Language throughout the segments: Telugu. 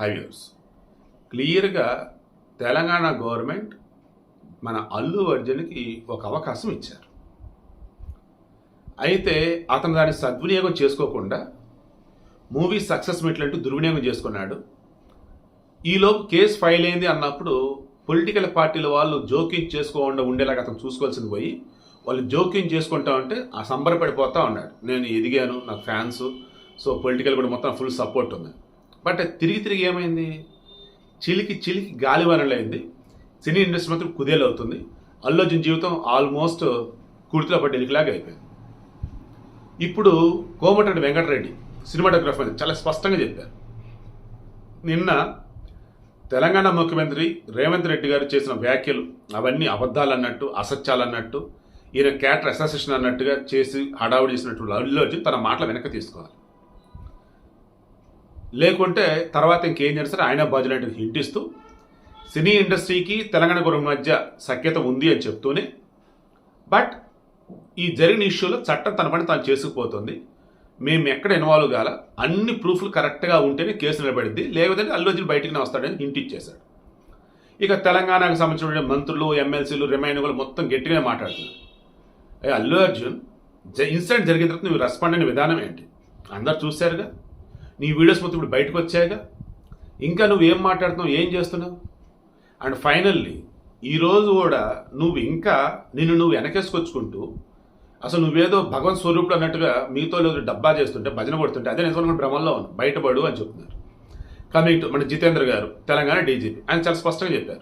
హైవేస్. క్లియర్గా తెలంగాణ గవర్నమెంట్ మన అల్లు అర్జున్కి ఒక అవకాశం ఇచ్చారు. అయితే అతను దాన్ని సద్వినియోగం చేసుకోకుండా మూవీ సక్సెస్ మెట్లంటూ దుర్వినియోగం చేసుకున్నాడు. ఈలోపు కేసు ఫైల్ అయింది అన్నప్పుడు పొలిటికల్ పార్టీల వాళ్ళు జోక్యం చేసుకోకుండా ఉండేలాగా అతను చూసుకోవాల్సింది పోయి వాళ్ళు జోక్యం చేసుకుంటా ఉంటే ఆ సంబరపడిపోతూ ఉన్నాడు. నేను ఎదిగాను నాకు ఫ్యాన్స్ సో పొలిటికల్ కూడా మొత్తం ఫుల్ సపోర్ట్ ఉంది. బట్ తిరిగి తిరిగి ఏమైంది? చిలికి చిలికి గాలివానలైంది సినీ ఇండస్ట్రీ మాత్రం కుదేలవుతుంది. అల్లు అర్జున్ జీవితం ఆల్మోస్ట్ కుర్తిలో పడ్డ అయిపోయింది. ఇప్పుడు కోమటరెడ్డి వెంకటరెడ్డి సినిమాటోగ్రఫర్ చాలా స్పష్టంగా చెప్పారు. నిన్న తెలంగాణ ముఖ్యమంత్రి రేవంత్ రెడ్డి గారు చేసిన వ్యాఖ్యలు అవన్నీ అబద్ధాలు అన్నట్టు అసత్యాలు అన్నట్టు ఈయన క్యాటర్ అసోసియేషన్ అన్నట్టుగా చేసి హడావుడి చేసినట్టు అల్లు అర్జున్ తన మాటలు వెనక్కి తీసుకోవాలి. లేకుంటే తర్వాత ఇంకేం చేస్తారు? ఆయన బాధ్యులంటే హింటిస్తూ సినీ ఇండస్ట్రీకి తెలంగాణ గురం మధ్య సఖ్యత ఉంది అని చెప్తూనే బట్ ఈ జరిగిన ఇష్యూలో చట్టం తన పని తాను చేసుకుపోతుంది. మేము ఎక్కడ ఇన్వాల్వ్ కాల అన్ని ప్రూఫ్లు కరెక్ట్గా ఉంటేనే కేసు నిలబడింది. లేకపోతే అల్లు అర్జున్ బయటికి వస్తాడని హింట్ ఇచ్చేశాడు. ఇక తెలంగాణకు సంబంధించిన మంత్రులు ఎమ్మెల్సీలు రిమైనింగ్లు మొత్తం గట్టిగానే మాట్లాడుతున్నారు. అల్లు అర్జున్ ఇన్సిడెంట్ జరిగిన తర్వాత నువ్వు రెస్పాండ్ అయిన విధానం ఏంటి? అందరు చూశారుగా? నీ వీడియోస్ మొత్తం ఇప్పుడు బయటకు వచ్చాయిగా? ఇంకా నువ్వు ఏం మాట్లాడుతున్నావు? ఏం చేస్తున్నావు? అండ్ ఫైనల్లీ ఈరోజు కూడా నువ్వు ఇంకా నిన్ను నువ్వు వెనకేసుకొచ్చుకుంటూ అసలు నువ్వేదో భగవత్ స్వరూపుడు అన్నట్టుగా మీతో లేదు డబ్బా చేస్తుంటే భజన కొడుతుంటే అదే నేను భ్రమంలో ఉన్నాను. బయటపడు అని చెప్తున్నారు. కమింగ్ టు మన జితేంద్ర గారు తెలంగాణ డీజీపీ ఆయన చాలా స్పష్టంగా చెప్పారు.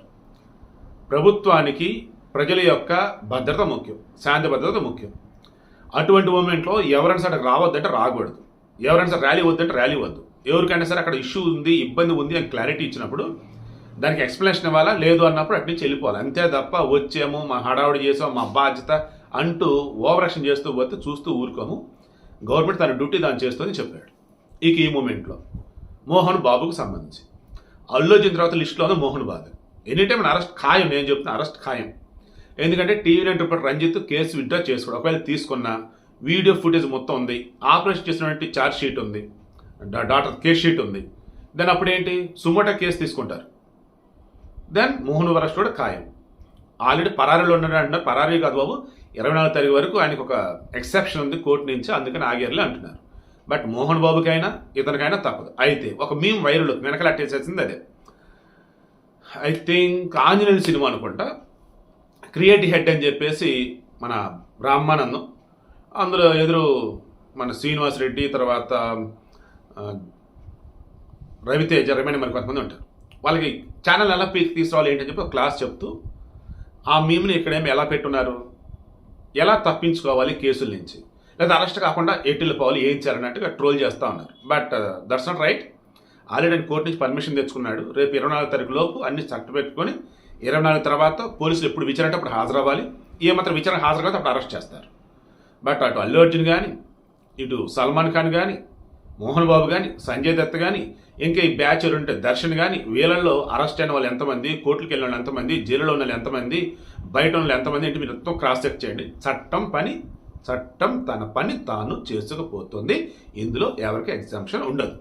ప్రభుత్వానికి ప్రజల యొక్క భద్రత ముఖ్యం శాంతి భద్రత ముఖ్యం. అటువంటి మూమెంట్లో ఎవరైనా సరే రావద్దంటే రాకూడదు. ఎవరైనా సరే ర్యాలీ వద్దంటే ర్యాలీ వద్దు. ఎవరికైనా సరే అక్కడ ఇష్యూ ఉంది ఇబ్బంది ఉంది అని క్లారిటీ ఇచ్చినప్పుడు దానికి ఎక్స్ప్లెనేషన్ ఇవ్వాలా లేదు అన్నప్పుడు అటు నుంచి వెళ్ళిపోవాలి. అంతే తప్ప వచ్చాము మా హడావుడి చేసాము మా బాధ్యత అంటూ ఓవరాక్షన్ చేస్తూ పోతే చూస్తూ ఊరుకోము. గవర్నమెంట్ తన డ్యూటీ దాన్ని చేస్తుందని చెప్పాడు. ఇక ఈ మూమెంట్లో మోహన్ బాబుకు సంబంధించి. అల్లు వచ్చిన తర్వాత లిస్టులో ఉంది Mohan Babu. Any time arrest ఖాయం నేను చెప్తున్నా అరెస్ట్ ఖాయం. ఎందుకంటే TV nine report Ranjith case withdraw చేసుకోడు. ఒకవేళ తీసుకున్న వీడియో ఫుటేజ్ మొత్తం ఉంది. ఆపరేషన్ చేసినటువంటి ఛార్జ్ షీట్ ఉంది. డాటర్ కేస్ షీట్ ఉంది. దెన్ అప్పుడు ఏంటి సుమోటా కేసు తీసుకుంటారు. దెన్ మోహన్ అరెస్ట్ కూడా ఖాయం. ఆల్రెడీ పరారీలో ఉన్నాడు అంటున్నారు పరారీ కాదు బాబు. ఇరవై నాలుగు తారీఖు వరకు ఆయనకు ఒక ఎక్సెప్షన్ ఉంది కోర్టు నుంచి. అందుకని ఆగేర్లే అంటున్నారు. బట్ మోహన్ బాబుకైనా ఇతనికైనా తప్పదు. అయితే ఒక మేము వైరల్ వెనకలు అట్టేసేసింది అదే. ఐ థింక్ ఆంజనేయుని సినిమా అనుకుంటా. క్రియేటివ్ హెడ్ అని చెప్పేసి మన బ్రాహ్మానందం అందులో ఎదురు మన శ్రీనివాస్ రెడ్డి తర్వాత రవితేజ రిమైన్ మరి కొంతమంది ఉంటారు. వాళ్ళకి ఛానల్ ఎలా పీక్ తీసుకురావాలి ఏంటని చెప్పి ఒక క్లాస్ చెప్తూ ఆ మీమ్ని ఇక్కడేమి ఎలా పెట్టున్నారు? ఎలా తప్పించుకోవాలి కేసుల నుంచి? లేదా అరెస్ట్ కాకుండా ఎటులు పోవాలి ఏం చేయాలన్నట్టుగా ట్రోల్ చేస్తూ ఉన్నారు. But that's not right already ఆయన కోర్టు నుంచి పర్మిషన్ తెచ్చుకున్నాడు. రేపు ఇరవై నాలుగు తారీఖు లోపు అన్ని చట్ట పెట్టుకొని ఇరవై నాలుగు తర్వాత పోలీసులు ఎప్పుడు విచారంటే అప్పుడు హాజరవ్వాలి. ఏమాత్రం విచారణ హాజరు కాదు అప్పుడు అరెస్ట్ చేస్తారు. బట్ అటు అల్లు అర్జున్ కానీ ఇటు సల్మాన్ ఖాన్ కానీ మోహన్ బాబు కానీ సంజయ్ దత్ కానీ ఇంకా ఈ బ్యాచ్ ఉంటే దర్శన్ కానీ వీళ్ళల్లో అరెస్ట్ అయిన వాళ్ళు ఎంతమంది కోర్టులకు వెళ్ళిన వాళ్ళు ఎంతమంది జైలులో ఉన్న వాళ్ళు ఎంతమంది బయట ఉన్న వాళ్ళు ఎంతమంది అంటే మీరు మొత్తం క్రాస్ చెక్ చేయండి. చట్టం పని చట్టం తన పని తాను చేసుకుపోతుంది. ఇందులో ఎవరికి ఎగ్జామ్షన్ ఉండదు.